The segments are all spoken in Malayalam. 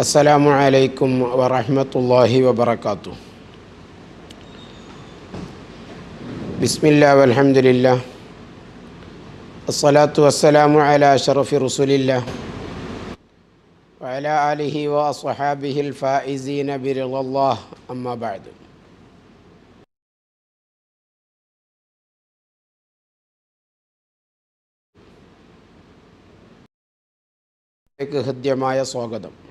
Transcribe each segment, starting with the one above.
السلام عليكم ورحمة الله وبركاته بسم الله والحمد لله الصلاة والسلام على أشرف رسول الله وعلى آله وأصحابه الفائزين برضا الله أما بعد ലേക്ക് ഹൃദ്യമായ സ്വാഗതം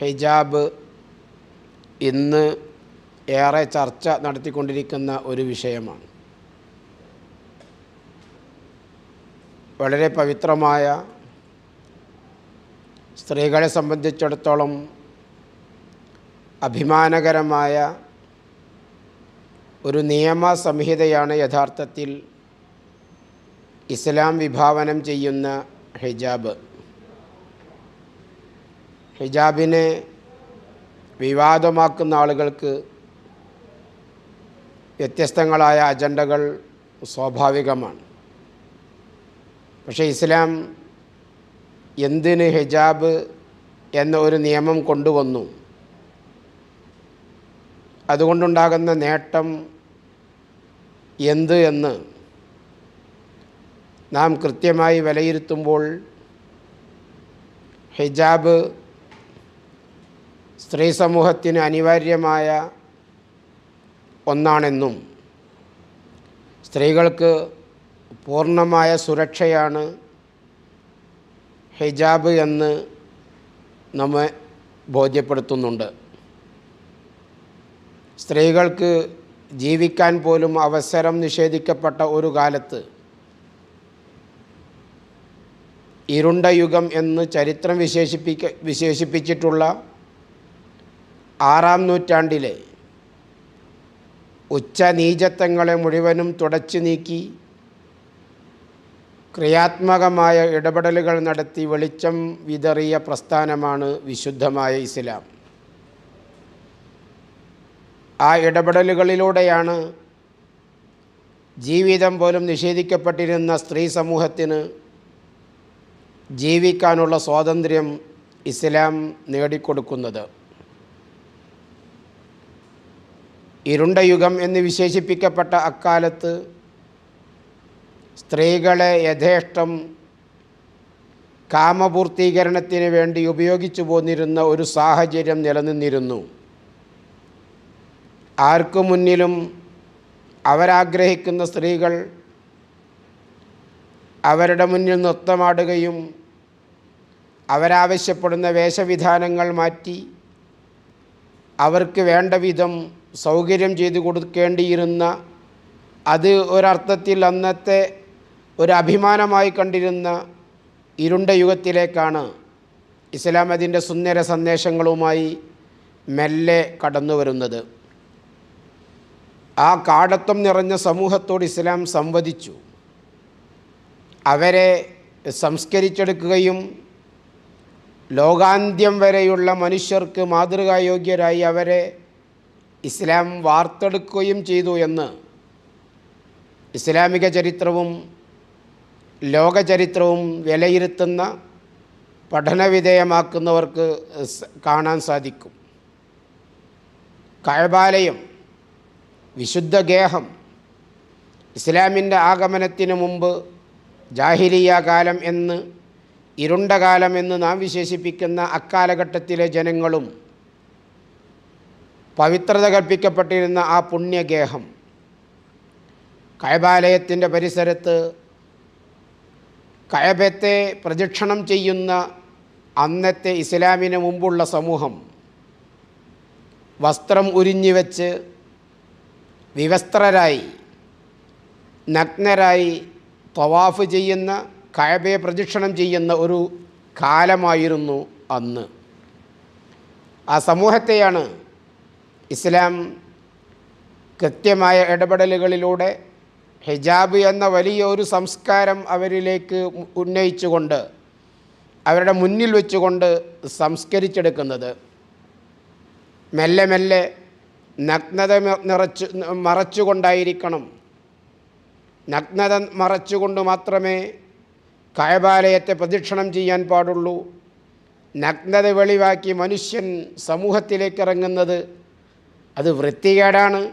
ഹിജാബ് ഇന്ന് ഏറെ ചർച്ച നടത്തിക്കൊണ്ടിരിക്കുന്ന ഒരു വിഷയമാണ്. വളരെ പവിത്രമായ സ്ത്രീകളെ സംബന്ധിച്ചിടത്തോളം അഭിമാനകരമായ ഒരു നിയമ സംഹിതയാണ് യഥാർത്ഥത്തിൽ ഇസ്ലാം വിഭാവനം ചെയ്യുന്ന ഹിജാബ്. ഹിജാബിനെ വിവാദമാക്കുന്ന ആളുകൾക്ക് വ്യത്യസ്തങ്ങളായ അജണ്ടകൾ സ്വാഭാവികമാണ്. പക്ഷേ ഇസ്ലാം എന്തിന് ഹിജാബ് എന്ന ഒരു നിയമം കൊണ്ടുവന്നു? അതുകൊണ്ടുണ്ടാകുന്ന നേട്ടം എന്ത് എന്ന് നാം കൃത്യമായി വിലയിരുത്തുമ്പോൾ ഹിജാബ് സ്ത്രീ സമൂഹത്തിന് അനിവാര്യമായ ഒന്നാണെന്നും സ്ത്രീകൾക്ക് പൂർണമായ സുരക്ഷയാണ് ഹിജാബ് എന്ന് നമ്മെ ബോധ്യപ്പെടുത്തുന്നുണ്ട്. സ്ത്രീകൾക്ക് ജീവിക്കാൻ പോലും അവസരം നിഷേധിക്കപ്പെട്ട ഒരു കാലത്ത് ഇരുണ്ട യുഗം എന്ന് ചരിത്രം വിശേഷിപ്പിക്ക വിശേഷിപ്പിച്ചിട്ടുള്ള ആറാം നൂറ്റാണ്ടിലെ ഉച്ചനീചത്വങ്ങളെ മുഴുവനും തുടച്ചു നീക്കി ക്രിയാത്മകമായ ഇടപെടലുകൾ നടത്തി വെളിച്ചം വിതറിയ പ്രസ്ഥാനമാണ് വിശുദ്ധമായ ഇസ്ലാം. ആ ഇടപെടലുകളിലൂടെയാണ് ജീവിതം പോലും നിഷേധിക്കപ്പെട്ടിരുന്ന സ്ത്രീ സമൂഹത്തിന് ജീവിക്കാനുള്ള സ്വാതന്ത്ര്യം ഇസ്ലാം നേടിക്കൊടുക്കുന്നത്. ഇരുണ്ട യുഗം എന്ന് വിശേഷിപ്പിക്കപ്പെട്ട അക്കാലത്ത് സ്ത്രീകളെ യഥേഷ്ടം കാമപൂർത്തീകരണത്തിന് വേണ്ടി ഉപയോഗിച്ചു പോന്നിരുന്ന ഒരു സാഹചര്യം നിലനിന്നിരുന്നു. ആർക്കു മുന്നിലും അവരാഗ്രഹിക്കുന്ന സ്ത്രീകൾ അവരുടെ മുന്നിൽ നൃത്തമാടുകയും അവരാവശ്യപ്പെടുന്ന വേഷവിധാനങ്ങൾ മാറ്റി അവർക്ക് വേണ്ട വിധം സൗകര്യം ചെയ്തു കൊടുക്കേണ്ടിയിരുന്ന അത് ഒരർത്ഥത്തിൽ അന്നത്തെ ഒരു അഭിമാനമായി കണ്ടിരുന്ന ഇരുണ്ട യുഗത്തിലേക്കാണ് ഇസ്ലാം അതിന്റെ സുന്ദര സന്ദേശങ്ങളുമായി മെല്ലെ കടന്നു വരുന്നത്. ആ കാടത്വം നിറഞ്ഞ സമൂഹത്തോട് ഇസ്ലാം സംവദിച്ചു. അവരെ സംസ്കരിച്ചെടുക്കുകയും ലോകാന്ത്യം വരെയുള്ള മനുഷ്യർക്ക് മാതൃകായോഗ്യരായി അവരെ ഇസ്ലാം വാർത്തെടുക്കുകയും ചെയ്തു എന്ന് ഇസ്ലാമിക ചരിത്രവും ലോകചരിത്രവും വിലയിരുത്തുന്ന പഠനവിധേയമാക്കുന്നവർക്ക് കാണാൻ സാധിക്കും. കഴബാലയം വിശുദ്ധ ഗേഹം ഇസ്ലാമിന്റെ ആഗമനത്തിന് മുമ്പ് ജാഹിലിയ കാലം എന്ന് ഇരുണ്ട കാലം എന്ന് നാം വിശേഷിപ്പിക്കുന്ന അക്കാലഘട്ടത്തിലെ ജനങ്ങളും പവിത്രത കൽപ്പിക്കപ്പെട്ടിരുന്ന ആ പുണ്യഗേഹം കയബാലയത്തിന്റെ പരിസരത്ത് കയബത്തെ പ്രദക്ഷിണം ചെയ്യുന്ന അന്നത്തെ ഇസ്ലാമിന് മുമ്പുള്ള സമൂഹം വസ്ത്രം ഉരിഞ്ഞു വെച്ച് വിവസ്ത്രരായി നഗ്നരായി തവാഫ് ചെയ്യുന്ന കയബയെ പ്രദക്ഷിണം ചെയ്യുന്ന ഒരു കാലമായിരുന്നു അന്ന്. ആ സമൂഹത്തെയാണ് ഇസ്ലാം കൃത്യമായ ഇടപെടലുകളിലൂടെ ഹിജാബ് എന്ന വലിയ ഒരു സംസ്കാരം അവരിലേക്ക് ഉന്നയിച്ചുകൊണ്ട് അവരുടെ മുന്നിൽ വെച്ചുകൊണ്ട് സംസ്കരിച്ചെടുക്കുന്നത്. മെല്ലെ മെല്ലെ നഗ്നത നിറച്ച് മറച്ചുകൊണ്ടായിരിക്കണം. നഗ്നത മറച്ചുകൊണ്ട് മാത്രമേ കായബാലയത്തെ പ്രദക്ഷിണം ചെയ്യാൻ പാടുള്ളൂ. നഗ്നത വെളിവാക്കി മനുഷ്യൻ സമൂഹത്തിലേക്ക് ഇറങ്ങുന്നത് അത് വൃത്തികേടാണ്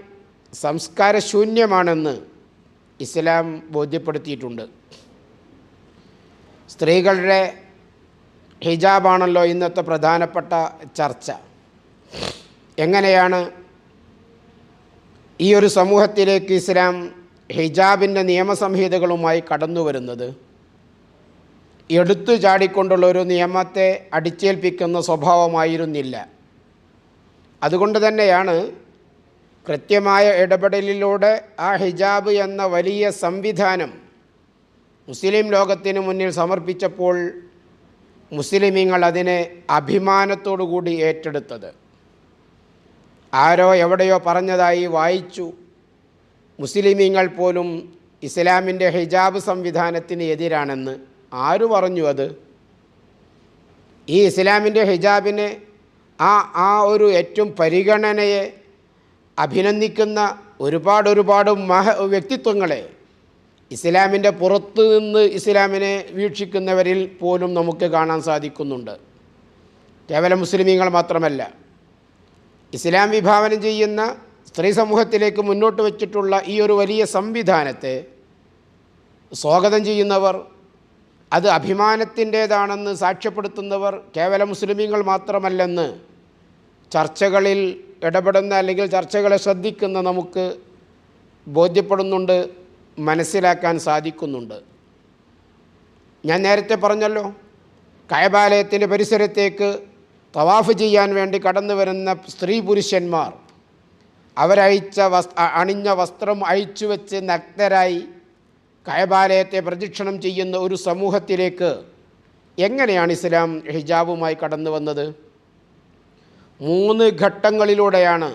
സംസ്കാരശൂന്യമാണെന്ന് ഇസ്ലാം ബോധ്യപ്പെടുത്തിയിട്ടുണ്ട്. സ്ത്രീകളുടെ ഹിജാബാണല്ലോ ഇന്നത്തെ പ്രധാനപ്പെട്ട ചർച്ച. എങ്ങനെയാണ് ഈ ഒരു സമൂഹത്തിലേക്ക് ഇസ്ലാം ഹിജാബിന്റെ നിയമസംഹിതകളുമായി കടന്നു വരുന്നത്? എടുത്തു ചാടിക്കൊണ്ടുള്ള ഒരു നിയമത്തെ അടിച്ചേൽപ്പിക്കുന്ന സ്വഭാവമായിരുന്നില്ല. അതുകൊണ്ട് തന്നെയാണ് കൃത്യമായ ഇടപെടലിലൂടെ ആ ഹിജാബ് എന്ന വലിയ സംവിധാനം മുസ്ലിം ലോകത്തിന് മുന്നിൽ സമർപ്പിച്ചപ്പോൾ മുസ്ലിമീങ്ങൾ അതിനെ കൂടി ഏറ്റെടുത്തത്. ആരോ എവിടെയോ പറഞ്ഞതായി വായിച്ചു. മുസ്ലിമീങ്ങൾ പോലും ഇസ്ലാമിന്റെ ഹിജാബ് സംവിധാനത്തിന് എതിരാണെന്ന് ആര് പറഞ്ഞു അത്? ഈ ഇസ്ലാമിന്റെ ഹിജാബിനെ ആ ആ ഒരു ഏറ്റവും പരിഗണനയെ അഭിനന്ദിക്കുന്ന ഒരുപാട് ഒരുപാട് മഹ വ്യക്തിത്വങ്ങളെ ഇസ്ലാമിന്റെ പുറത്ത് നിന്ന് ഇസ്ലാമിനെ വീക്ഷിക്കുന്നവരിൽ പോലും നമുക്ക് കാണാൻ സാധിക്കുന്നുണ്ട്. കേവലം മുസ്ലിമീങ്ങൾ മാത്രമല്ല ഇസ്ലാം വിഭാവനം ചെയ്യുന്ന സ്ത്രീ സമൂഹത്തിലേക്ക് മുന്നോട്ട് വച്ചിട്ടുള്ള ഈ ഒരു വലിയ സംവിധാനത്തെ സ്വാഗതം ചെയ്യുന്നവർ അത് അഭിമാനത്തിന്റേതാണെന്ന് സാക്ഷ്യപ്പെടുത്തുന്നവർ കേവല മുസ്ലിമീങ്ങൾ മാത്രമല്ലെന്ന് ചർച്ചകളിൽ ഇടപെടുന്ന അല്ലെങ്കിൽ ചർച്ചകളെ ശ്രദ്ധിക്കുന്ന നമുക്ക് ബോധ്യപ്പെടുന്നുണ്ട് മനസ്സിലാക്കാൻ സാധിക്കുന്നുണ്ട്. ഞാൻ നേരത്തെ പറഞ്ഞല്ലോ കയബാലയത്തിന്റെ പരിസരത്തേക്ക് തവാഫ് ചെയ്യാൻ വേണ്ടി കടന്നു വരുന്ന സ്ത്രീ പുരുഷന്മാർ അവരയച്ച വസ് അണിഞ്ഞ വസ്ത്രം അഴിച്ചു വെച്ച് നഗ്നരായി കയബാലയത്തെ പ്രദക്ഷിണം ചെയ്യുന്ന ഒരു സമൂഹത്തിലേക്ക് എങ്ങനെയാണ് ഇസ്ലാം ഹിജാബുമായി കടന്നു വന്നത്? മൂന്ന് ഘട്ടങ്ങളിലൂടെയാണ്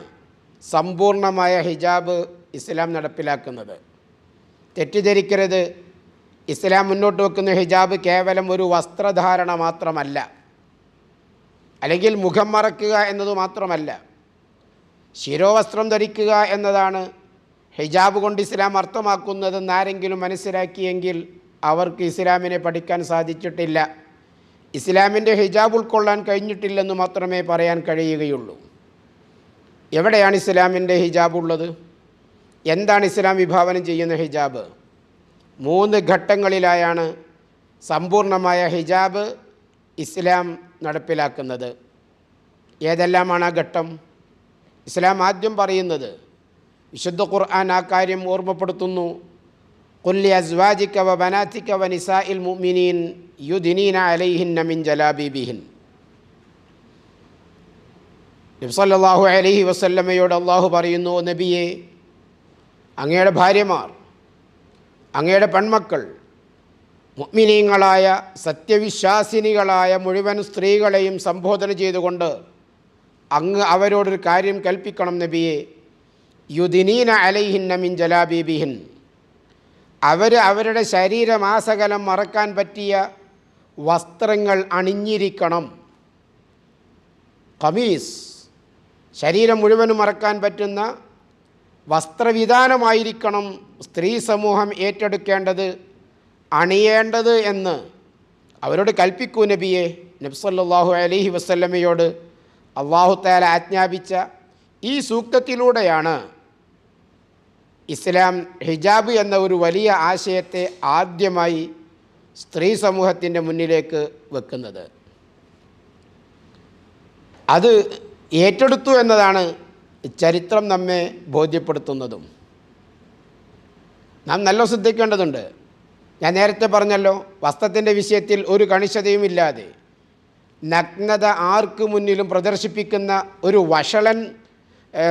സമ്പൂർണമായ ഹിജാബ് ഇസ്ലാം നടപ്പിലാക്കുന്നത്. തെറ്റിദ്ധരിക്കരുത്. ഇസ്ലാം മുന്നോട്ട് വെക്കുന്ന ഹിജാബ് കേവലം ഒരു വസ്ത്രധാരണ മാത്രമല്ല. അല്ലെങ്കിൽ മുഖം മറക്കുക എന്നത് മാത്രമല്ല. ശിരോവസ്ത്രം ധരിക്കുക എന്നതാണ് ഹിജാബ് കൊണ്ട് ഇസ്ലാം അർത്ഥമാക്കുന്നതെന്ന് ആരെങ്കിലും മനസ്സിലാക്കിയെങ്കിൽ അവർക്ക് ഇസ്ലാമിനെ പഠിക്കാൻ സാധിച്ചിട്ടില്ല. ഇസ്ലാമിന്റെ ഹിജാബ് ഉൾക്കൊള്ളാൻ കഴിഞ്ഞിട്ടില്ലെന്ന് മാത്രമേ പറയാൻ കഴിയുകയുള്ളൂ. എവിടെയാണ് ഇസ്ലാമിന്റെ ഹിജാബ് ഉള്ളത്? എന്താണ് ഇസ്ലാം വിഭാവനം ചെയ്യുന്ന ഹിജാബ്? മൂന്ന് ഘട്ടങ്ങളിലായാണ് സമ്പൂർണമായ ഹിജാബ് ഇസ്ലാം നടപ്പിലാക്കുന്നത്. ഏതെല്ലാമാണ് ആ ഘട്ടം? ഇസ്ലാം ആദ്യം പറയുന്നത് വിശുദ്ധ ഖുർആൻ ആ കാര്യം ഓർമ്മപ്പെടുത്തുന്നു. കൊല്ലി അസ്വാജിക്ക വ ബനാത്തിക്ക വ നിസാഇൽ മുഅ്മിനീൻ യുദിനീന അലൈഹിന്ന മിൻ ജലാബിബിഹിൻ. നബ്സല്ലാഹു അലഹി വസല്ലമ്മയോട് അള്ളാഹു പറയുന്നു നബിയെ അങ്ങയുടെ ഭാര്യമാർ അങ്ങയുടെ പെൺമക്കൾ മുഗ്മിനീങ്ങളായ സത്യവിശ്വാസിനികളായ മുഴുവൻ സ്ത്രീകളെയും സംബോധന ചെയ്തുകൊണ്ട് അങ്ങ് അവരോടൊരു കാര്യം കൽപ്പിക്കണം നബിയെ. യുദിനീന അലൈഹിന്ന മിൻ ജലാബീബിഹിൻ. അവർ അവരുടെ ശരീരമാസകലം മറക്കാൻ പറ്റിയ വസ്ത്രങ്ങൾ അണിഞ്ഞിരിക്കണം. കമീസ് ശരീരം മുഴുവനും മറക്കാൻ പറ്റുന്ന വസ്ത്രവിധാനമായിരിക്കണം സ്ത്രീ സമൂഹം ഏറ്റെടുക്കേണ്ടത് അണിയേണ്ടത് എന്ന് അവരോട് കൽപ്പിക്കൂ നബിയെ. നബ്സല്ലാഹു അലഹി വസല്ലമയോട് അള്ളാഹു താല ആജ്ഞാപിച്ച ഈ സൂക്തത്തിലൂടെയാണ് ഇസ്ലാം ഹിജാബ് എന്ന ഒരു വലിയ ആശയത്തെ ആദ്യമായി സ്ത്രീ സമൂഹത്തിന്റെ മുന്നിലേക്ക് വെക്കുന്നത്. അത് ഏറ്റെടുത്തു എന്നതാണ് ചരിത്രം നമ്മെ ബോധ്യപ്പെടുത്തുന്നതും. നാം നല്ല ശ്രദ്ധിക്കേണ്ടതുണ്ട്. ഞാൻ നേരത്തെ പറഞ്ഞല്ലോ വസ്ത്രത്തിന്റെ വിഷയത്തിൽ ഒരു കണിശതയുമില്ലാതെ നഗ്നത ആർക്ക് മുന്നിലും പ്രദർശിപ്പിക്കുന്ന ഒരു വഷളൻ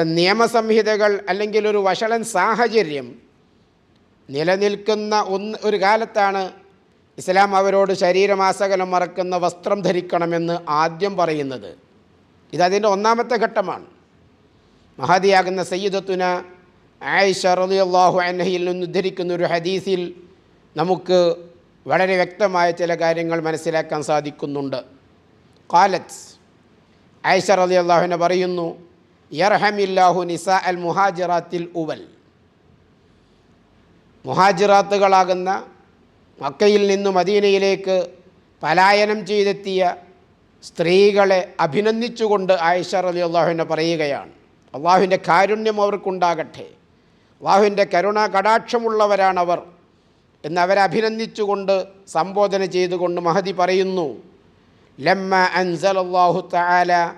നിയമസംഹിതകൾ അല്ലെങ്കിൽ ഒരു വഷളൻ സാഹചര്യം നിലനിൽക്കുന്ന ഒന്ന് ഒരു കാലത്താണ് ഇസ്ലാം അവരോട് ശരീരമാസകലം മറക്കുന്ന വസ്ത്രം ധരിക്കണമെന്ന് ആദ്യം പറയുന്നത്. ഇതതിന്റെ ഒന്നാമത്തെ ഘട്ടമാണ്. മഹാദിയാകുന്ന സയ്യിദത്തുന ആയിഷ റളിയല്ലാഹു അൻഹയിൽ നിന്ന് ഉദ്ധരിക്കുന്ന ഒരു ഹദീസിൽ നമുക്ക് വളരെ വ്യക്തമായ ചില കാര്യങ്ങൾ മനസ്സിലാക്കാൻ സാധിക്കുന്നുണ്ട്. കാലത്ത് ആയിഷ റളിയല്ലാഹുവിനെ പറയുന്നു മുഹാജിറാത്തുകളാകുന്ന മക്കയിൽ നിന്ന് മദീനയിലേക്ക് പലായനം ചെയ്തെത്തിയ സ്ത്രീകളെ അഭിനന്ദിച്ചുകൊണ്ട് ആയിഷ അലി അള്ളാഹുവിനെ പറയുകയാണ് അള്ളാഹുവിന്റെ കാരുണ്യം അവർക്കുണ്ടാകട്ടെ. അള്ളാഹുവിന്റെ കരുണ കടാക്ഷമുള്ളവരാണവർ. എന്നവരെ അഭിനന്ദിച്ചുകൊണ്ട് സംബോധന ചെയ്തുകൊണ്ട് മഹതി പറയുന്നു ലമ്മ അൻസൽ അള്ളാഹു താല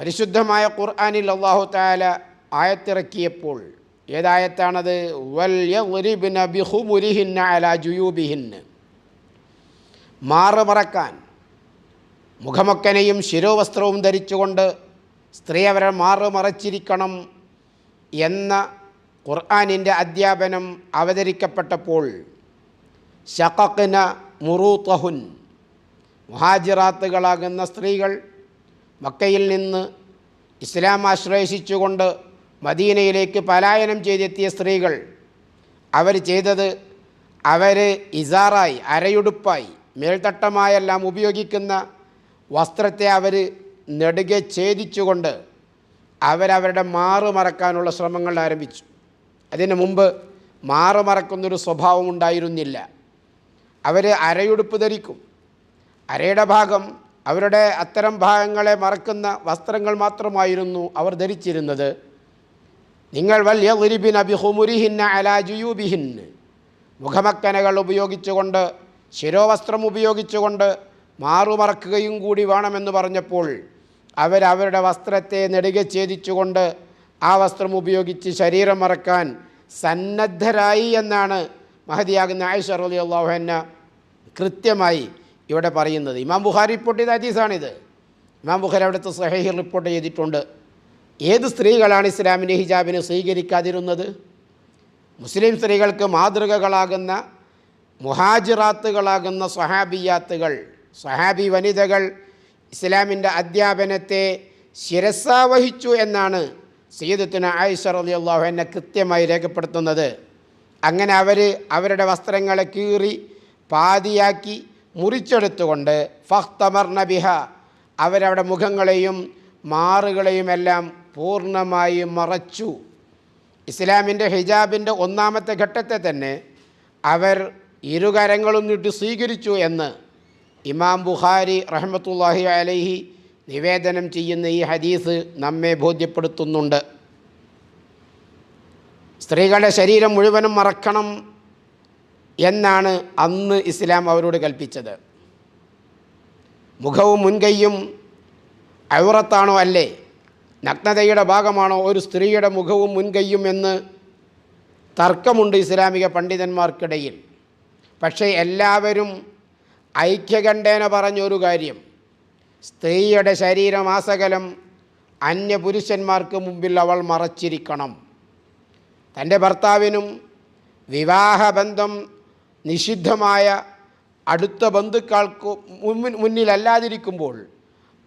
പരിശുദ്ധമായ ഖുർആാനിൽ അള്ളാഹു താല ആയത്തിറക്കിയപ്പോൾ ഏതായത്താണത്? ജുയൂബിഹിന്ന്. മാറുമറക്കാൻ മുഖമൊക്കനെയും ശിരോവസ്ത്രവും ധരിച്ചുകൊണ്ട് സ്ത്രീ അവരെ മാറുമറച്ചിരിക്കണം എന്ന ഖുർആാനിന്റെ അധ്യാപനം അവതരിക്കപ്പെട്ടപ്പോൾ ഷഖഖ്ന മുറൂത്തഹുൻ മുഹാജിറാത്തുകളാകുന്ന സ്ത്രീകൾ മക്കയിൽ നിന്ന് ഇസ്ലാം ആശ്രയിച്ചുകൊണ്ട് മദീനയിലേക്ക് പലായനം ചെയ്തെത്തിയ സ്ത്രീകൾ അവർ ചെയ്തത് അവർ ഇസാറായി അരയുടുപ്പായി മേൽത്തട്ടമായെല്ലാം ഉപയോഗിക്കുന്ന വസ്ത്രത്തെ അവർ നെടുകെ ഛേദിച്ചുകൊണ്ട് അവരവരുടെ മാറ് മറക്കാനുള്ള ശ്രമങ്ങൾ ആരംഭിച്ചു. അതിനു മുമ്പ് മാറ് മറക്കുന്നൊരു സ്വഭാവം ഉണ്ടായിരുന്നില്ല. അവർ അരയുടുപ്പ് ധരിക്കും. അരയുടെ ഭാഗം അവരുടെ അത്തരം ഭാഗങ്ങളെ മറക്കുന്ന വസ്ത്രങ്ങൾ മാത്രമായിരുന്നു അവർ ധരിച്ചിരുന്നത്. നിങ്ങൾ വലിയ ഉരിബിൻ അബിഹുമുരിഹിന്ന അലാജുയൂബിഹിൻ മുഖമക്കനകൾ ഉപയോഗിച്ചുകൊണ്ട് ശിരോവസ്ത്രം ഉപയോഗിച്ചുകൊണ്ട് മാറുമറക്കുകയും കൂടി വേണമെന്ന് പറഞ്ഞപ്പോൾ അവരവരുടെ വസ്ത്രത്തെ നെടുകെ ഛേദിച്ചുകൊണ്ട് ആ വസ്ത്രം ഉപയോഗിച്ച് ശരീരം മറക്കാൻ സന്നദ്ധരായി എന്നാണ് മഹതിയാകുന്ന ആയിഷ റലി അള്ളാഹുഹന്ന കൃത്യമായി ഇവിടെ പറയുന്നത്. ഇമാം ബുഖാരി റിപ്പോർട്ട് ചെയ്ത ഹദീസാണിത്. ഇമാം ബുഖാരി അവിടുത്തെ സ്വഹീഹ് റിപ്പോർട്ട് ചെയ്തിട്ടുണ്ട്. ഏത് സ്ത്രീകളാണ് ഇസ്ലാമിന്റെ ഹിജാബിനെ സ്വീകരിക്കാതിരുന്നത്? മുസ്ലിം സ്ത്രീകൾക്ക് മാതൃകകളാകുന്ന മുഹാജിറാത്തുകളാകുന്ന സ്വഹാബിയാത്തുകൾ സ്വഹാബി വനിതകൾ ഇസ്ലാമിന്റെ അധ്യാപനത്തെ ശിരസാവഹിച്ചു എന്നാണ് സീദത്തിന് ആയിഷ അലി അള്ളാഹു എന്നെ കൃത്യമായി രേഖപ്പെടുത്തുന്നത്. അങ്ങനെ അവർ അവരുടെ വസ്ത്രങ്ങളെ കീറി പാതിയാക്കി മുറിച്ചെടുത്തുകൊണ്ട് ഫഖ്തമർ നബിഹ അവരവിടെ മുഖങ്ങളെയും മാറുകളെയുമെല്ലാം പൂർണമായും മറച്ചു. ഇസ്ലാമിന്റെ ഹിജാബിന്റെ ഒന്നാമത്തെ ഘട്ടത്തെ തന്നെ അവർ ഇരുകരങ്ങളും നീട്ടി സ്വീകരിച്ചു എന്ന് ഇമാം ബുഖാരി റഹ്മത്തുല്ലാഹി അലൈഹി നിവേദനം ചെയ്യുന്ന ഈ ഹദീസ് നമ്മെ ബോധ്യപ്പെടുത്തുന്നുണ്ട്. സ്ത്രീകളുടെ ശരീരം മുഴുവനും മറക്കണം എന്നാണ് അന്ന് ഇസ്ലാം അവരോട് കൽപ്പിച്ചത്. മുഖവും മുൻകൈയും അവറത്താണോ അല്ലേ? നഗ്നതയുടെ ഭാഗമാണോ ഒരു സ്ത്രീയുടെ മുഖവും മുൻകൈയും എന്ന് തർക്കമുണ്ട് ഇസ്ലാമിക പണ്ഡിതന്മാർക്കിടയിൽ. പക്ഷേ എല്ലാവരും ഐക്യകണ്ഠേന പറഞ്ഞൊരു കാര്യം. സ്ത്രീയുടെ ശരീരമാസകലം അന്യപുരുഷന്മാർക്ക് മുമ്പിൽ അവൾ മറച്ചിരിക്കണം. തന്റെ ഭർത്താവിനും വിവാഹബന്ധം നിഷിദ്ധമായ അടുത്ത ബന്ധുക്കൾക്ക് മുമ്പിൽ മുന്നിലല്ലാതിരിക്കുമ്പോൾ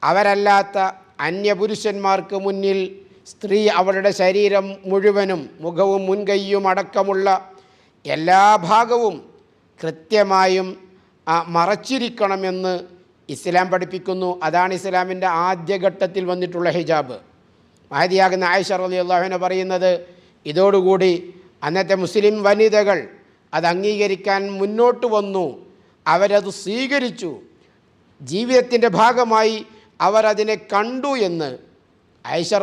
അവരല്ലാത്ത അന്യപുരുഷന്മാർക്ക് മുന്നിൽ സ്ത്രീ അവളുടെ ശരീരം മുഴുവനും മുഖവും മുൻകൈയും അടക്കമുള്ള എല്ലാ ഭാഗവും കൃത്യമായും മറച്ചിരിക്കണമെന്ന് ഇസ്ലാം പഠിപ്പിക്കുന്നു. അതാണ് ഇസ്ലാമിന്റെ ആദ്യഘട്ടത്തിൽ വന്നിട്ടുള്ള ഹിജാബ്. മഹതിയാകുന്ന ആയിഷ റലി അള്ളാഹുവിനെ പറയുന്നത് ഇതോടുകൂടി അന്നത്തെ മുസ്ലിം വനിതകൾ അത് അംഗീകരിക്കാൻ മുന്നോട്ട് വന്നു. അവരത് സ്വീകരിച്ചു. ജീവിതത്തിന്റെ ഭാഗമായി അവരതിനെ കണ്ടു എന്ന് ഐഷ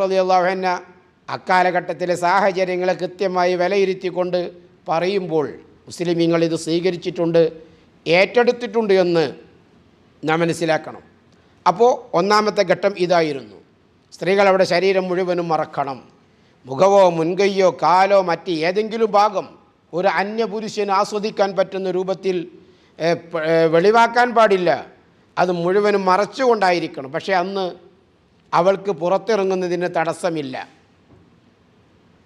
അക്കാലഘട്ടത്തിലെ സാഹചര്യങ്ങളെ കൃത്യമായി വിലയിരുത്തിക്കൊണ്ട് പറയുമ്പോൾ മുസ്ലിമീങ്ങൾ ഇത് സ്വീകരിച്ചിട്ടുണ്ട് ഏറ്റെടുത്തിട്ടുണ്ട് എന്ന് നാം മനസ്സിലാക്കണം. അപ്പോൾ ഒന്നാമത്തെ ഘട്ടം ഇതായിരുന്നു. സ്ത്രീകൾ അവിടെ ശരീരം മുഴുവനും മറക്കണം. മുഖവോ മുൻകൈയോ കാലോ മറ്റ് ഏതെങ്കിലും ഭാഗം ഒരു അന്യപുരുഷന് ആസ്വദിക്കാൻ പറ്റുന്ന രൂപത്തിൽ വെളിവാക്കാൻ പാടില്ല. അത് മുഴുവനും മറച്ചുകൊണ്ടായിരിക്കണം. പക്ഷേ അന്ന് അവൾക്ക് പുറത്തിറങ്ങുന്നതിന് തടസ്സമില്ല.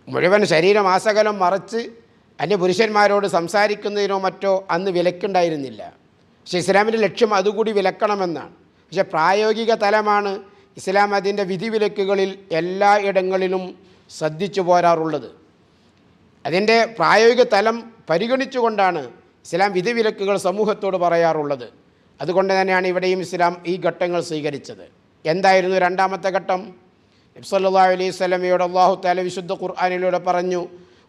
മുഴുവൻ ശരീരം ആസകലം മറച്ച് അന്യപുരുഷന്മാരോട് സംസാരിക്കുന്നതിനോ മറ്റോ അന്ന് വിലക്കുണ്ടായിരുന്നില്ല. പക്ഷേ ഇസ്ലാമിന്റെ ലക്ഷ്യം അതുകൂടി വിലക്കണമെന്നാണ്. പക്ഷേ പ്രായോഗിക തലമാണ് ഇസ്ലാം അതിന്റെ വിധിവിലക്കുകളിൽ എല്ലാ ഇടങ്ങളിലും ശ്രദ്ധിച്ചു പോരാറുള്ളത്. അതിന്റെ പ്രായോഗിക തലം പരിഗണിച്ചുകൊണ്ടാണ് ഇസ്ലാം വിധിവിലക്കുകൾ സമൂഹത്തോട് പറയാറുള്ളത്. അതുകൊണ്ട് തന്നെയാണ് ഇവിടെയും ഇസ്ലാം ഈ ഘട്ടങ്ങൾ സ്വീകരിച്ചത്. എന്തായിരുന്നു രണ്ടാമത്തെ ഘട്ടം? നബ്സല്ലാ അലൈഹി സ്വലമയോട് അള്ളാഹു താല വിശുദ്ധ ഖുർആാനിലൂടെ പറഞ്ഞു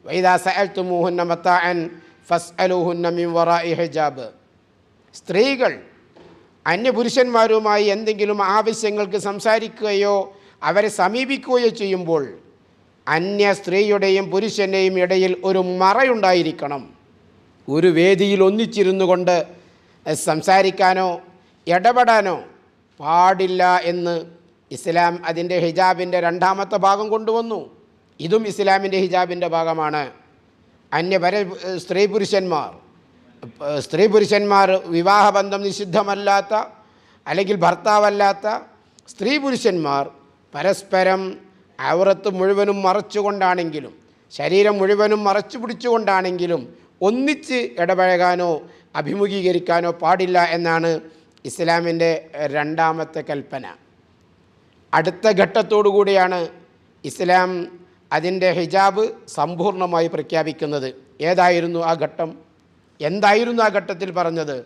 വൈദാ സഅൽത്തുമൂഹുന്ന മത്താൻ ഫസ് അലൂഹുന്ന ഹിജാബ്. സ്ത്രീകൾ അന്യപുരുഷന്മാരുമായി എന്തെങ്കിലും ആവശ്യങ്ങൾക്ക് സംസാരിക്കുകയോ അവരെ സമീപിക്കുകയോ ചെയ്യുമ്പോൾ അന്യ സ്ത്രീയുടെയും പുരുഷന്റെയും ഇടയിൽ ഒരു മറയുണ്ടായിരിക്കണം. ഒരു വേദിയിൽ ഒന്നിച്ചിരുന്നു കൊണ്ട് സംസാരിക്കാനോ ഇടപെടാനോ പാടില്ല എന്ന് ഇസ്ലാം അതിന്റെ ഹിജാബിന്റെ രണ്ടാമത്തെ ഭാഗം കൊണ്ടുവന്നു. ഇതും ഇസ്ലാമിന്റെ ഹിജാബിന്റെ ഭാഗമാണ്. അന്യപര സ്ത്രീ പുരുഷന്മാർ സ്ത്രീ പുരുഷന്മാർ വിവാഹബന്ധം നിഷിദ്ധമല്ലാത്ത അല്ലെങ്കിൽ ഭർത്താവല്ലാത്ത സ്ത്രീ പുരുഷന്മാർ പരസ്പരം ഔറത്ത് മുഴുവനും മറച്ചുകൊണ്ടാണെങ്കിലും ശരീരം മുഴുവനും മറച്ചു പിടിച്ചുകൊണ്ടാണെങ്കിലും ഒന്നിച്ച് ഇടപഴകാനോ അഭിമുഖീകരിക്കാനോ പാടില്ല എന്നാണ് ഇസ്ലാമിന്റെ രണ്ടാമത്തെ കൽപ്പന. അടുത്ത ഘട്ടത്തോടു കൂടിയാണ് ഇസ്ലാം അതിന്റെ ഹിജാബ് സമ്പൂർണമായി പ്രഖ്യാപിക്കുന്നത്. ഏതായിരുന്നു ആ ഘട്ടം? എന്തായിരുന്നു ആ ഘട്ടത്തിൽ പറഞ്ഞത്?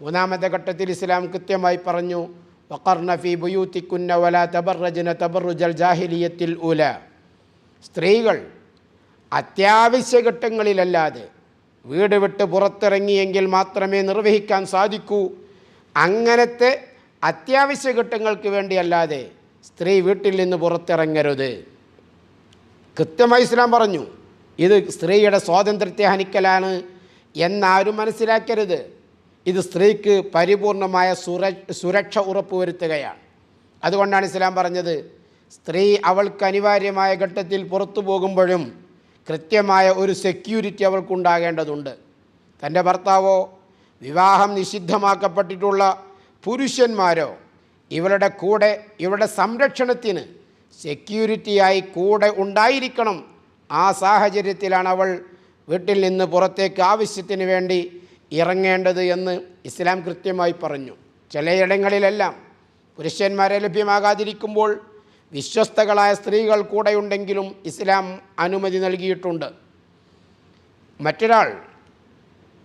മൂന്നാമത്തെ ഘട്ടത്തിൽ ഇസ്ലാം കൃത്യമായി പറഞ്ഞു വഖർന ഫി ബുയൂത്തിക്കുന്ന വല തബർറജന തബറുജൽ ജാഹിലിയത്തിൽ ഉല സ്ത്രീകൾ അത്യാവശ്യ ഘട്ടങ്ങളിലല്ലാതെ വീട് വിട്ട് പുറത്തിറങ്ങിയെങ്കിൽ മാത്രമേ നിർവഹിക്കാൻ സാധിക്കൂ. അങ്ങനത്തെ അത്യാവശ്യ ഘട്ടങ്ങൾക്ക് വേണ്ടിയല്ലാതെ സ്ത്രീ വീട്ടിൽ നിന്ന് പുറത്തിറങ്ങരുത്. കൃത്യമായി ഇസ്ലാം പറഞ്ഞു ഇത് സ്ത്രീയുടെ സ്വാതന്ത്ര്യത്തെ ഹനിക്കലാണ് എന്നാരും മനസ്സിലാക്കരുത്. ഇത് സ്ത്രീക്ക് പരിപൂർണമായ സുര സുരക്ഷ ഉറപ്പുവരുത്തുകയാണ്. അതുകൊണ്ടാണ് ഇസ്ലാം പറഞ്ഞത് സ്ത്രീ അവൾക്ക് അനിവാര്യമായ ഘട്ടത്തിൽ പുറത്തു പോകുമ്പോഴും കൃത്യമായ ഒരു സെക്യൂരിറ്റി അവൾക്കുണ്ടാകേണ്ടതുണ്ട്. തന്റെ ഭർത്താവോ വിവാഹം നിഷിദ്ധമാക്കപ്പെട്ടിട്ടുള്ള പുരുഷന്മാരോ ഇവരുടെ കൂടെ ഇവരുടെ സംരക്ഷണത്തിന് സെക്യൂരിറ്റിയായി കൂടെ ഉണ്ടായിരിക്കണം ആ സാഹചര്യത്തിലാണ് അവൾ വീട്ടിൽ നിന്ന് പുറത്തേക്ക് ആവശ്യത്തിന് വേണ്ടി ഇറങ്ങേണ്ടത് എന്ന് ഇസ്ലാം കൃത്യമായി പറഞ്ഞു. ചിലയിടങ്ങളിലെല്ലാം പുരുഷന്മാരെ ലഭ്യമാകാതിരിക്കുമ്പോൾ വിശ്വസ്തകളായ സ്ത്രീകൾ കൂടെയുണ്ടെങ്കിലും ഇസ്ലാം അനുമതി നൽകിയിട്ടുണ്ട്. മറ്റൊരാൾ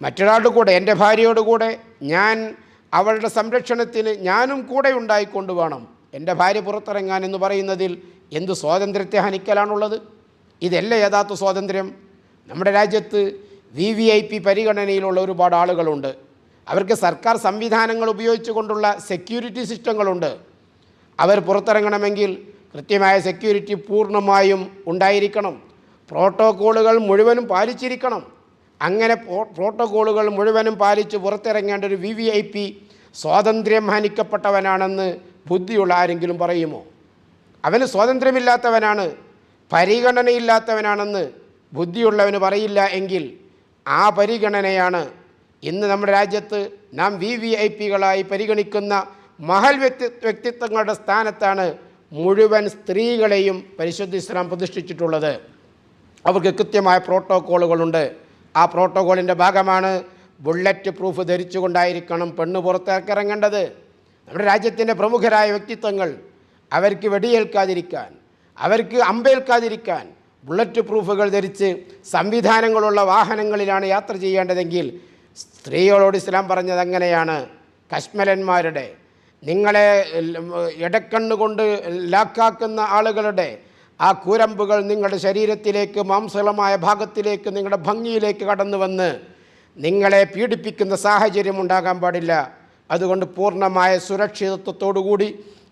മറ്റൊരാളുടെ കൂടെ എന്റെ ഭാര്യയോട് കൂടെ ഞാൻ അവളുടെ സംരക്ഷണത്തിന് ഞാനും കൂടെ ഉണ്ടായിക്കൊണ്ട് വേണം. എന്റെ ഭാര്യ പുറത്തിറങ്ങാൻ എന്ന് പറയുന്നതിൽ എന്ത് സ്വാതന്ത്ര്യത്തെ ഹനിക്കലാണുള്ളത്? ഇതല്ല യഥാർത്ഥ സ്വാതന്ത്ര്യം? നമ്മുടെ രാജ്യത്ത് വി വി ഐ പി പരിഗണനയിലുള്ള ഒരുപാട് ആളുകളുണ്ട്. അവർക്ക് സർക്കാർ സംവിധാനങ്ങൾ ഉപയോഗിച്ചുകൊണ്ടുള്ള സെക്യൂരിറ്റി സിസ്റ്റങ്ങളുണ്ട്. അവർ പുറത്തിറങ്ങണമെങ്കിൽ കൃത്യമായ സെക്യൂരിറ്റി പൂർണമായും ഉണ്ടായിരിക്കണം. പ്രോട്ടോക്കോളുകൾ മുഴുവനും പാലിച്ചിരിക്കണം. അങ്ങനെ പ്രോട്ടോക്കോളുകൾ മുഴുവനും പാലിച്ച് പുറത്തിറങ്ങേണ്ട ഒരു വി വി ഐ പി സ്വാതന്ത്ര്യം ഹനിക്കപ്പെട്ടവനാണെന്ന് ബുദ്ധിയുള്ള ആരെങ്കിലും പറയുമോ? അവന് സ്വാതന്ത്ര്യമില്ലാത്തവനാണ് പരിഗണനയില്ലാത്തവനാണെന്ന് ബുദ്ധിയുള്ളവന് പറയില്ല എങ്കിൽ ആ പരിഗണനയാണ്. ഇന്ന് നമ്മുടെ രാജ്യത്ത് നാം വി വി ഐ പികളായി പരിഗണിക്കുന്ന മഹൽ വ്യക്തി വ്യക്തിത്വങ്ങളുടെ സ്ഥാനത്താണ് മുഴുവൻ സ്ത്രീകളെയും പരിശുദ്ധ ഇസ്ലാം പ്രതിഷ്ഠിച്ചിട്ടുള്ളത്. അവർക്ക് കൃത്യമായ പ്രോട്ടോക്കോളുകളുണ്ട്. ആ പ്രോട്ടോക്കോളിന്റെ ഭാഗമാണ് ബുള്ളറ്റ് പ്രൂഫ് ധരിച്ചുകൊണ്ടായിരിക്കണം പെണ്ണ് പുറത്തേക്കിറങ്ങേണ്ടത് നമ്മുടെ രാജ്യത്തിന്റെ പ്രമുഖരായ വ്യക്തിത്വങ്ങൾ അവർക്ക് വെടിയേൽക്കാതിരിക്കാൻ അവർക്ക് അമ്പേൽക്കാതിരിക്കാൻ ബുള്ളറ്റ് പ്രൂഫുകൾ ധരിച്ച് സംവിധാനങ്ങളുള്ള വാഹനങ്ങളിലാണ് യാത്ര ചെയ്യേണ്ടതെങ്കിൽ സ്ത്രീകളോട് ഇസ്ലാം പറഞ്ഞത് അങ്ങനെയാണ്. കശ്മലന്മാരുടെ നിങ്ങളെ ഇടക്കണ്ണുകൊണ്ട് ലാക്കാക്കുന്ന ആളുകളുടെ ആ കൂരമ്പുകൾ നിങ്ങളുടെ ശരീരത്തിലേക്ക് മാംസളമായ ഭാഗത്തിലേക്ക് നിങ്ങളുടെ ഭംഗിയിലേക്ക് കടന്നു വന്ന് നിങ്ങളെ പീഡിപ്പിക്കുന്ന സാഹചര്യം ഉണ്ടാകാൻ പാടില്ല. അതുകൊണ്ട് പൂർണമായ സുരക്ഷിതത്വത്തോടുകൂടി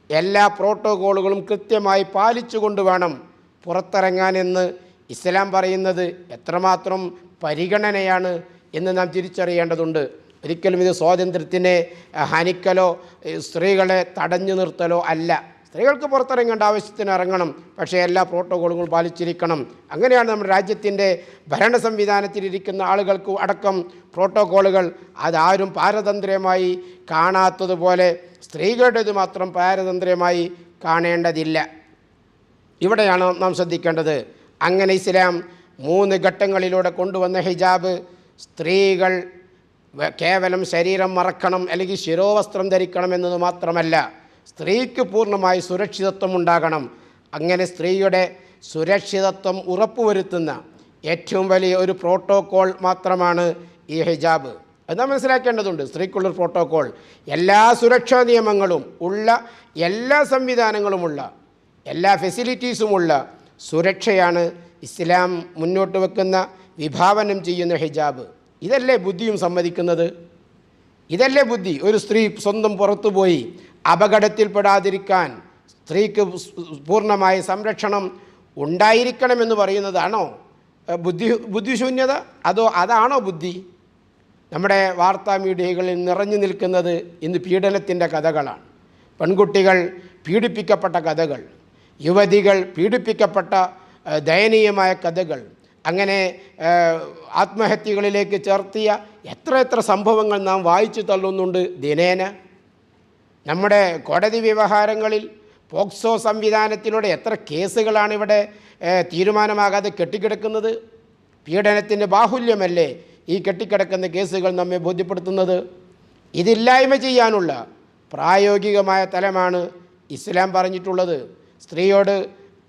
എല്ലാ പ്രോട്ടോകോളുകളും കൃത്യമായി പാലിച്ചുകൊണ്ട് വേണം പുറത്തിറങ്ങാനെന്ന് ഇസ്ലാം പറയുന്നത് എത്രമാത്രം പരിഗണനയാണ് എന്ന് നാം തിരിച്ചറിയേണ്ടതുണ്ട്. ഒരിക്കലും ഇത് സ്വാതന്ത്ര്യത്തിനെ ഹനിക്കലോ സ്ത്രീകളെ തടഞ്ഞു നിർത്തലോ അല്ല. സ്ത്രീകൾക്ക് പുറത്തിറങ്ങേണ്ട ആവശ്യത്തിന് ഇറങ്ങണം. പക്ഷേ എല്ലാ പ്രോട്ടോകോളുകളും പാലിച്ചിരിക്കണം. അങ്ങനെയാണ് നമ്മുടെ രാജ്യത്തിന്റെ ഭരണ സംവിധാനത്തിലിരിക്കുന്ന ആളുകൾക്ക് അടക്കം പ്രോട്ടോകോളുകൾ. അതാരും പാരതന്ത്ര്യമായി കാണാത്തതുപോലെ സ്ത്രീകളുടേത് മാത്രം പാരതന്ത്ര്യമായി കാണേണ്ടതില്ല. ഇവിടെയാണ് നാം ശ്രദ്ധിക്കേണ്ടത്. അങ്ങനെ ഇസ്ലാം മൂന്ന് ഘട്ടങ്ങളിലൂടെ കൊണ്ടുവന്ന ഹിജാബ് സ്ത്രീകൾ കേവലം ശരീരം മറക്കണം അല്ലെങ്കിൽ ശിരോവസ്ത്രം ധരിക്കണം എന്നത് മാത്രമല്ല സ്ത്രീക്ക് പൂർണമായി സുരക്ഷിതത്വം ഉണ്ടാകണം. അങ്ങനെ സ്ത്രീയുടെ സുരക്ഷിതത്വം ഉറപ്പുവരുത്തുന്ന ഏറ്റവും വലിയ ഒരു പ്രോട്ടോകോൾ മാത്രമാണ് ഈ ഹിജാബ്. അത് നാം മനസ്സിലാക്കേണ്ടതുണ്ട് സ്ത്രീക്കുള്ളൊരു പ്രോട്ടോകോൾ. എല്ലാ സുരക്ഷാ നിയമങ്ങളും ഉള്ള എല്ലാ സംവിധാനങ്ങളുമുള്ള എല്ലാ ഫെസിലിറ്റീസുമുള്ള സുരക്ഷയാണ് ഇസ്ലാം മുന്നോട്ട് വെക്കുന്ന വിഭാവനം ചെയ്യുന്ന ഹിജാബ്. ഇതല്ലേ ബുദ്ധിയും സമ്മതിക്കുന്നത്? ഇതല്ലേ ബുദ്ധി? ഒരു സ്ത്രീ സ്വന്തം പുറത്തു പോയി അപകടത്തിൽപ്പെടാതിരിക്കാൻ സ്ത്രീക്ക് പൂർണമായ സംരക്ഷണം ഉണ്ടായിരിക്കണമെന്ന് പറയുന്നതാണോ? ബുദ്ധി ബുദ്ധിശൂന്യത? അതോ അതാണോ ബുദ്ധി? നമ്മുടെ വാർത്താ മീഡിയകളിൽ നിറഞ്ഞു നിൽക്കുന്നത് ഇന്ന് പീഡനത്തിന്റെ കഥകളാണ്. പെൺകുട്ടികൾ പീഡിപ്പിക്കപ്പെട്ട കഥകൾ. യുവതികൾ പീഡിപ്പിക്കപ്പെട്ട ദയനീയമായ കഥകൾ. അങ്ങനെ ആത്മഹത്യകളിലേക്ക് ചേർത്തിയ എത്ര എത്ര സംഭവങ്ങൾ നാം വായിച്ചു തള്ളുന്നുണ്ട് ദിനേന. നമ്മുടെ കോടതി വ്യവഹാരങ്ങളിൽ പോക്സോ സംവിധാനത്തിലൂടെ എത്ര കേസുകളാണ് ഇവിടെ തീരുമാനമാകാതെ കെട്ടിക്കിടക്കുന്നത്? പീഡനത്തിന്റെ ബാഹുല്യമല്ലേ ഈ കെട്ടിക്കിടക്കുന്ന കേസുകൾ നമ്മെ ബോധ്യപ്പെടുത്തുന്നത്? ഇതില്ലായ്മ ചെയ്യാനുള്ള പ്രായോഗികമായ തലമാണ് ഇസ്ലാം പറഞ്ഞിട്ടുള്ളത്. സ്ത്രീയോട്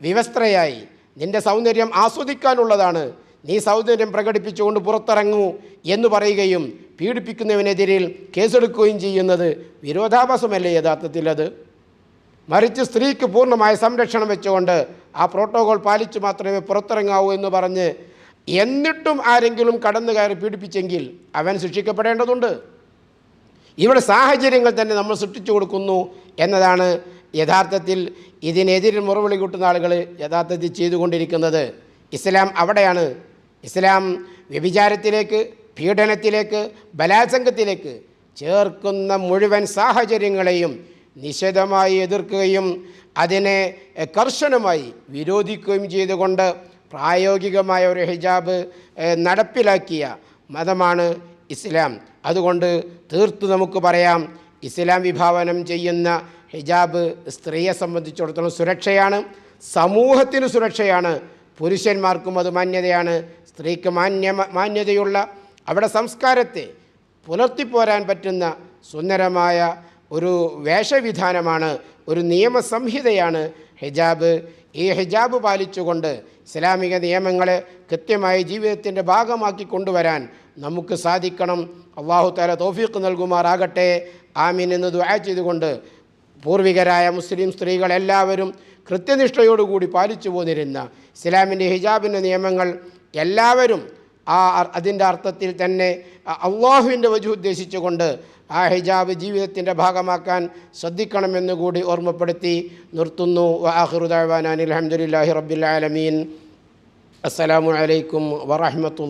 വിവസ്ത്രയായി നിന്റെ സൗന്ദര്യം ആസ്വദിക്കാനുള്ളതാണ്. നീ സൗന്ദര്യം പ്രകടിപ്പിച്ചുകൊണ്ട് പുറത്തിറങ്ങൂ എന്ന് പറയുകയും പീഡിപ്പിക്കുന്നവനെതിരിൽ കേസെടുക്കുകയും ചെയ്യുന്നത് വിരോധാഭാസമല്ലേ യഥാർത്ഥത്തിൽ അത്? മറിച്ച് സ്ത്രീക്ക് പൂർണമായ സംരക്ഷണം വെച്ചുകൊണ്ട് ആ പ്രോട്ടോകോൾ പാലിച്ചു മാത്രമേ പുറത്തിറങ്ങാവൂ എന്ന് പറഞ്ഞ് എന്നിട്ടും ആരെങ്കിലും കടന്നു കയറി പീഡിപ്പിച്ചെങ്കിൽ അവൻ ശിക്ഷിക്കപ്പെടേണ്ടതുണ്ട്. ഇവിടെ സാഹചര്യങ്ങൾ തന്നെ നമ്മൾ സൃഷ്ടിച്ചു കൊടുക്കുന്നു എന്നതാണ് യഥാർത്ഥത്തിൽ ഇതിനെതിരിൽ മുറവിളി കൂട്ടുന്ന ആളുകൾ യഥാർത്ഥത്തിൽ ചെയ്തുകൊണ്ടിരിക്കുന്നത് ഇസ്ലാം അവിടെയാണ്. ഇസ്ലാം വ്യഭിചാരത്തിലേക്ക് പീഡനത്തിലേക്ക് ബലാത്സംഗത്തിലേക്ക് ചേർക്കുന്ന മുഴുവൻ സാഹചര്യങ്ങളെയും നിശിതമായി എതിർക്കുകയും അതിനെ കർശനമായി വിരോധിക്കുകയും ചെയ്തുകൊണ്ട് പ്രായോഗികമായ ഒരു ഹിജാബ് നടപ്പിലാക്കിയ മതമാണ് ഇസ്ലാം. അതുകൊണ്ട് തീർത്ത് നമുക്ക് പറയാം ഇസ്ലാം വിഭാവനം ചെയ്യുന്ന ഹിജാബ് സ്ത്രീയെ സംബന്ധിച്ചിടത്തോളം സുരക്ഷയാണ് സമൂഹത്തിന് സുരക്ഷയാണ് പുരുഷന്മാർക്കും അത് മാന്യതയാണ് സ്ത്രീക്ക് മാന്യ മാന്യതയുള്ള അവിടെ സംസ്കാരത്തെ പുലർത്തിപ്പോരാൻ പറ്റുന്ന സുന്ദരമായ ഒരു വേഷവിധാനമാണ് ഒരു നിയമസംഹിതയാണ് ഹിജാബ്. ഈ ഹിജാബ് പാലിച്ചുകൊണ്ട് ഇസ്ലാമിക നിയമങ്ങളെ കൃത്യമായി ജീവിതത്തിന്റെ ഭാഗമാക്കി കൊണ്ടുവരാൻ നമുക്ക് സാധിക്കണം. അള്ളാഹു താല തോഫീക്ക് നൽകുമാറാകട്ടെ. ആമീൻ എന്ന് ദുആ ചെയ്തുകൊണ്ട് പൂർവികരായ മുസ്ലിം സ്ത്രീകളെല്ലാവരും കൃത്യനിഷ്ഠയോടുകൂടി പാലിച്ചു പോന്നിരുന്ന ഇസ്ലാമിന്റെ ഹിജാബിന്റെ നിയമങ്ങൾ എല്ലാവരും ആ അതിന്റെ അർത്ഥത്തിൽ തന്നെ അള്ളാഹുവിന്റെ വജു ഉദ്ദേശിച്ചുകൊണ്ട് ആ ഹിജാബ് ജീവിതത്തിന്റെ ഭാഗമാക്കാൻ ശ്രദ്ധിക്കണമെന്ന് കൂടി ഓർമ്മപ്പെടുത്തി നിർത്തുന്നു. വാഹുദാൻ അലഹമുല്ലാഹി റബ്ബിൽ ആലമീൻ. അസ്സലാമു അലൈക്കും വറഹമത്തുള്ള